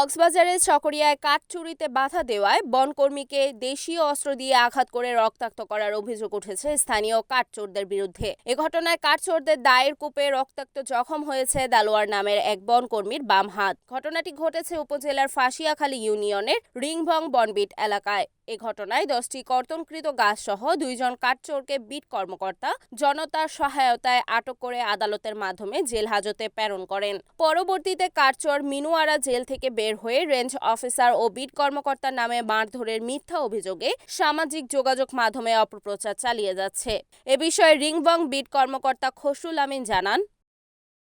কক্সবাজারের চকরিয়ায় কাঠ চুরিতে বাধা দেওয়ায় বনকর্মীকে দেশীয় অস্ত্র দিয়ে আঘাত করে রক্তাক্ত করার অভিযোগ উঠেছে স্থানীয় কাঠচোরদের বিরুদ্ধে। এ ঘটনায় কাঠচোরদের দায়ের কূপে রক্তাক্ত জখম হয়েছে দালোয়ার নামের এক বনকর্মীর বাম হাত। ঘটনাটি ঘটেছে উপজেলার ফাঁসিয়াখালী ইউনিয়নের রিংভং বনবিট এলাকায়। এ ঘটনায় দশটি কর্তনকৃত গাছ সহ দুইজন কাঠচোরকে বিট কর্মকর্তা জনতার সহায়তায় আটক করে আদালতের মাধ্যমে জেল হাজতে প্রেরণ করেন। পরবর্তীতে কাঠচোর মিনুয়ারা জেল থেকে বের হয়ে রেঞ্জ অফিসার ও বিট কর্মকর্তার নামে মারধরের মিথ্যা অভিযোগে সামাজিক যোগাযোগ মাধ্যমে অপপ্রচার চালিয়ে যাচ্ছে। এ বিষয়ে রিংবং বিট কর্মকর্তা খসরুল আমিন জানান।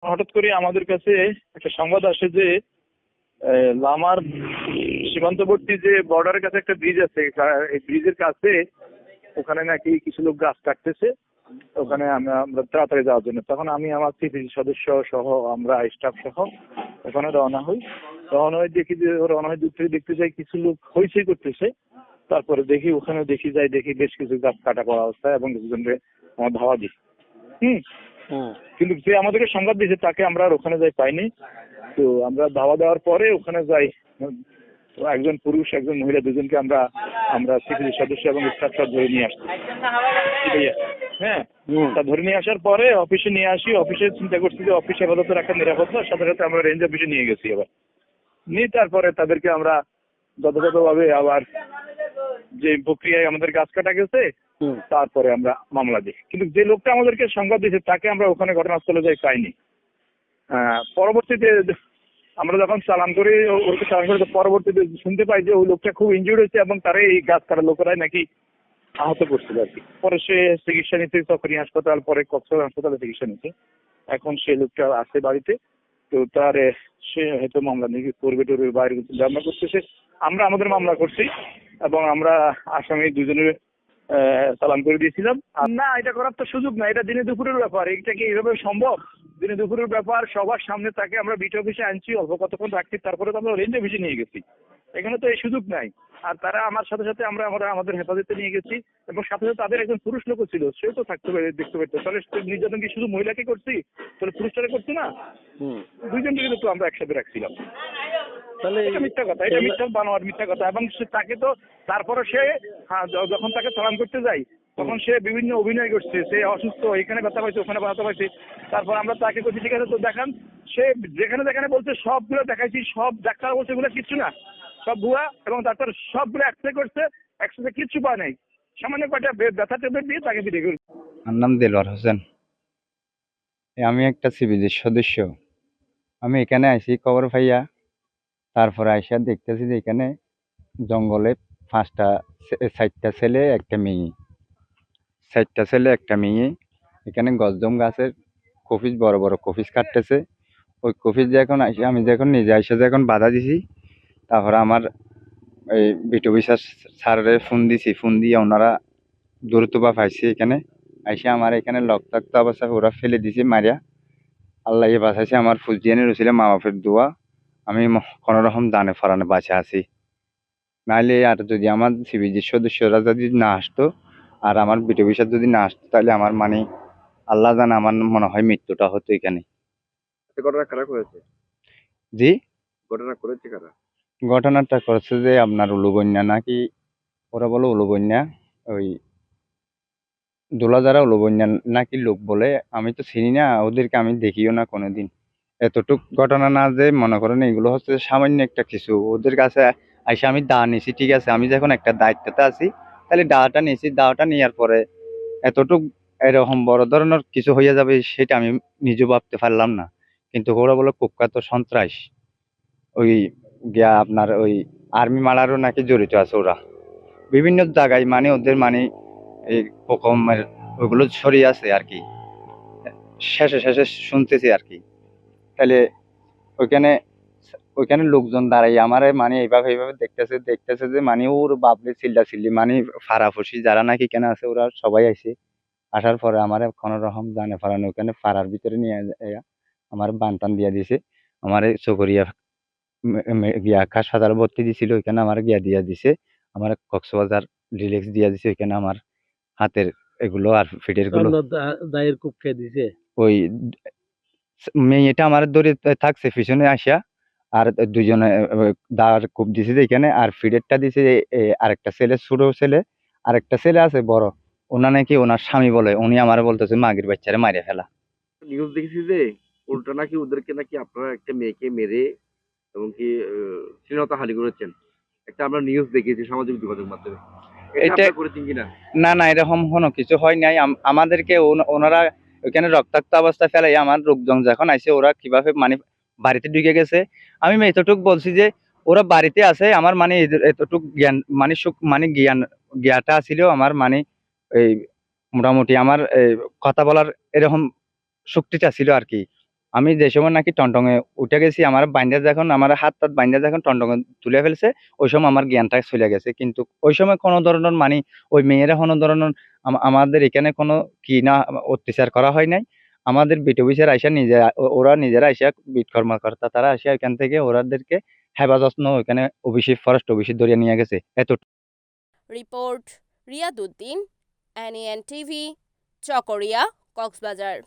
হঠাৎ করে আমাদের কাছে একটা সংবাদ আসে যে লামার সীমান্তবর্তী যে বর্ডারের কাছে একটা ব্রিজ আছে এই ব্রিজের কাছে ওখানে নাকি কিছু লোক গাছ কাটতেছে। ওখানে আমরা তাড়াতাড়ি যাওয়ার জন্য। তখন আমি আমার সিপিসি সদস্য সহ আমরা স্টাফ সহ ওখানে রওনা হই। রওনা হয়ে দেখি যে রওনা হয়ে দূর থেকে দেখতে যাই কিছু লোক হইচই করতেছে। তারপরে দেখি ওখানে দেখি যাই দেখি বেশ কিছু গাছ কাটা পড়া অবস্থায় এবং কিছুজনকে আমার ধাওয়া দিই। হুম? কিন্তু যে আমাদেরকে সংবাদ দিয়েছে তাকে আমরা আর ওখানে যাই পাইনি। তো আমরা ধাওয়া দেওয়ার পরে ওখানে যাই। একজন পুরুষ একজন মহিলা দুজনকে আমরা আমরা সিকিউরিটি সদস্য এবং স্টাফ ধরে নিয়ে আসছি। হ্যাঁ তা ধরে নিয়ে আসার পরে অফিসে নিয়ে আসি। অফিসে চিন্তা করছি যে অফিসে আপাতত রাখার নিরাপত্তা সাথে সাথে আমরা রেঞ্জ অফিসে নিয়ে গেছি এবার নিয়ে তারপরে তাদেরকে আমরা যথাযথভাবে আবার যে প্রক্রিয়ায় আমাদের গাছ কাটা গেছে তারপরে আমরা মামলা দিই। কিন্তু যে লোকটা আমাদেরকে সংবাদ দিয়েছে তাকে আমরা ওখানে ঘটনাস্থলে যাই পাইনি। পরবর্তীতে আমরা যখন চালান করি ওকে চালান করি পরবর্তীতে শুনতে পাই যে ওই লোকটা খুব ইনজুর্ড হয়েছে এবং তারা এই গাছ কাটা লোকেরাই নাকি আহত করছিল আর কি। পরে সে চিকিৎসা নিতে চকরি হাসপাতাল, পরে কক্সবাজার হাসপাতালে চিকিৎসা নিতে এখন সেই লোকটা আছে বাড়িতে, তো তার সে হয়তো মামলা নিয়ে করবে, টরবে, বাইরে মামলা করতেছে। আমরা আমাদের মামলা করছি এবং আমরা আসামি দুজনের চালান করে দিয়েছিলাম। না, এটা করার তো সুযোগ না এটা দিনে দুপুরের ব্যাপার, এটা কি এইভাবে সম্ভব? দিনে দুপুরের ব্যাপার সবার সামনে তাকে আমরা বিট অফিসে আনছি অল্প কতক্ষণ রাখছি তারপরে তো আমরা রেঞ্জ অফিসে নিয়ে গেছি। এখানে তো এই সুযোগ নাই। আর তারা আমার সাথে সাথে আমরা আমরা আমাদের হেফাজতে নিয়ে গেছি এবং সাথে সাথে তাদের একজন পুরুষ লোকও ছিল সেও তো থাকতে পারে দেখতে পারতো। তাহলে নির্যাতন কি শুধু মহিলাকে করছি? তাহলে পুরুষটারে করছি না? দুইজনকে কিন্তু আমরা একসাথে রাখছিলাম। তাহলে এটা মিথ্যা কথা এটা মিথ্যা বানোয়ার মিথ্যা কথা। এবং তাকে তো তারপরে সে হ্যাঁ, যখন তাকে সালাম করতে যাই তখন সে বিভিন্ন অভিনয় করছে, সে অসুস্থ, এখানে ব্যথা পাইছে, ওখানে ব্যথা পাইছে। তারপর আমরা তাকে বলছি ঠিক আছে, তো দেখান। সে যেখানে যেখানে বলছে, সবগুলো দেখাইছি, সব ডাক্তার বলছে, এগুলো কিচ্ছু না। সব ভুয়া এবং ডাক্তার সবগুলো এক্সরে করছে এক্সরে কিচ্ছু পায় নাই। সামান্য কয়টা ব্যথা ট্যাবলেট দিয়ে তাকে বিদায় করে আমার নাম দেলোয়ার হোসেন। আমি একটা সিবিজির সদস্য। আমি এখানে আইসি খবর পাইয়া। তারপরে আইসা দেখতেছি যে এখানে জঙ্গলে পাঁচটা চারটা ছেলে, একটা মেয়ে। চারটা ছেলে, একটা মেয়ে। এখানে গজদম গাছের কফিস, বড় বড় কফিস কাটতেছে। ওই কফিস যখন আইসে, আমি যখন নিজে আইসা যখন বাধা দিছি, তারপরে আমার এই বিটু বিশ্বাস স্যারের ফোন দিছি। ফোন দিয়ে ওনারা দ্রুতবা পাইছে এখানে। আইসে আমার এখানে রক্তাক্ত অবস্থায় ওরা ফেলে দিছে মারিয়া। আল্লাহ ইয়ে বাঁচাইছে আমার ফুজিয়ানি রয়েছিল মা বাপের দোয়া। আমি কোনো রকম দানে ফরানে বাঁচে আছি। নাহলে আর যদি আমার সিবিজির সদস্যরা যদি না আসতো আর আমার বিটু বিশ্বাস যদি না আসতো তাহলে আমার মানে আল্লাহ জানে আমার মনে হয় মৃত্যুটা হতো এখানে। এই ঘটনা কারা করেছে? জি? ঘটনা করেছে কারা? ঘটনাটা করছে যে আপনার উলুবন্যা নাকি ওরা বলে উলুবন্যা ওই দোলাজারা উলুবন্যা নাকি লোক বলে আমি তো চিনি না ওদেরকে আমি দেখিও না কোনোদিন। এতটুক ঘটনা না যে মনে করেন এগুলো হচ্ছে সামান্য একটা কিছু। ওদের কাছে আইসা আমি দা নিছি ঠিক আছে আমি যখন একটা দায়িত্বতে আছি তাহলে দাটা নিয়েছি দাটা নেওয়ার পরে এতটুক এরকম বড় ধরনের কিছু হয়ে যাবে সেটা আমি নিজে ভাবতে পারলাম না। কিন্তু ওরা বলে কুখ্যাত সন্ত্রাস। ওই গিয়া আপনার ওই আর্মি মারারও নাকি জড়িত আছে ওরা। বিভিন্ন জায়গায় মানে ওদের মানে এই রকমের ওইগুলো ছড়িয়ে আছে আর কি শেষে শেষে শুনতেছি আর কি তাহলে ওইখানে ওইখানে লোকজন দাঁড়াই আমার মানে এইভাবে এইভাবে দেখতেছে দেখতেছে যে মানে ওর বাপরে চিল্লা চিল্লি মানে ফারাফুসি যারা নাকি কেন আছে ওরা সবাই আইছে। আসার পরে আমার কোনো রকম জানে ফারানো ওখানে ফারার ভিতরে নিয়ে আমার বানটান দিয়ে দিছে। আমার চকরিয়া গিয়া হাসপাতাল ভর্তি দিছিল ওইখানে আমার গিয়া দিয়া দিছে। আমার কক্সবাজার রিলেক্স দিয়া দিছে ওইখানে আমার হাতের এগুলো আর ফিটেরগুলো। দায়ের কূপ খেয়ে দিছে? ওই মেয়েটা আমার ধরে থাকছে পিছনে আসিয়া আর দুজনে দাঁড় কূপ দিছে যে এখানে আর ফিডেরটা দিছে যে, আরেকটা ছেলে ছোট ছেলে আরেকটা ছেলে আছে বড়। ওনা নাকি ওনার স্বামী বলে উনি আমার বলতেছে মাগির বাচ্চারে মারিয়ে ফেলা। নিউজ দেখেছি যে উল্টা নাকি ওদেরকে নাকি আপনারা একটা মেয়েকে মেরে এবং কি শ্রীলতা হালি করেছেন। একটা আমরা নিউজ দেখেছি সামাজিক যোগাযোগ মাধ্যমে। এটা করেছেন কিনা? না না এরকম কোনো কিছু হয় নাই। আম- আমাদেরকে ওনারা ওইখানে রক্তাক্ত অবস্থা ফেলাই আমার লোকজন যখন আইসে ওরা কীভাবে মানে বাড়িতে ঢুকে গেছে। আমি এতটুক বলছি যে, ওরা বাড়িতে আছে, আমার মানে এতটুক জ্ঞান মানে সুখ- মানে জ্ঞান, জ্ঞানটা ছিল আমার মানে এই মোটামুটি আমার কথা বলার এরকম শক্তিটা ছিল আর কি। আমি যে সময় নাকি টনটঙে উঠে গেছি, আমার বাইন্দা যখন, আমার হাত টাত বাইন্দা যখন টনটঙে তুলে ফেলছে, ওই সময় আমার জ্ঞানটা চলে গেছে। কিন্তু ওই সময় কোনো ধরনের মানে ওই মেয়েরা কোনো ধরনের আমাদের এখানে কোনো কি না অত্যাচার করা হয় নাই। আমাদের বিট অফিসের আইসা নিজে, ওরা নিজেরা আইসা বিট কর্মকর্তা তারা আসে এখান থেকে ওরাদেরকে হেফাজত নিয়ে ওইখানে অফিসে ফরেস্ট অফিসে ধরিয়ে নিয়ে গেছে। এত report Riyaduddin NN TV Chakaria, Cox's Bazar.